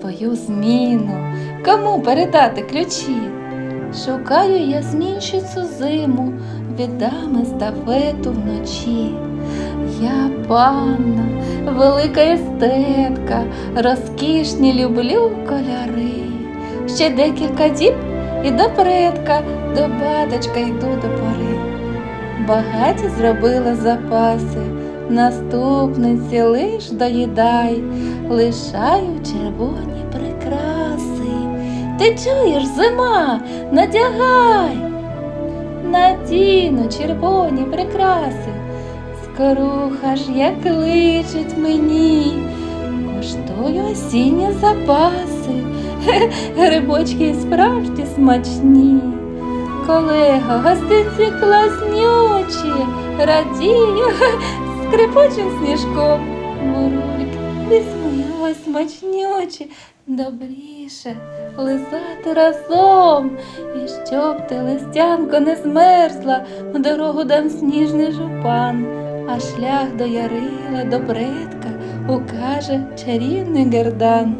свою зміну. Кому передати ключі? Шукаю я змінщицю зиму, віддам естафету вночі. Я панна, велика естетка, розкішні люблю кольори. Ще декілька діб і до предка, до баточка йду до пори. Багаті зробила запаси, наступниці лиш доїдай, лишаю червоні прикраси. Ти чуєш, зима, надягай, надіну червоні прикраси. Скоруха ж як личить мені, коштую осінні запаси, грибочки справді смачні. Колего, гостинці класнючі, радію, скрипочим сніжком. Мурульки, візьми сміялась смачнючі, добріше лизати разом. І щоб ти листянко не змерзла, в дорогу дам сніжний жупан, а шлях до Ярила, до предка укаже чарівний гердан.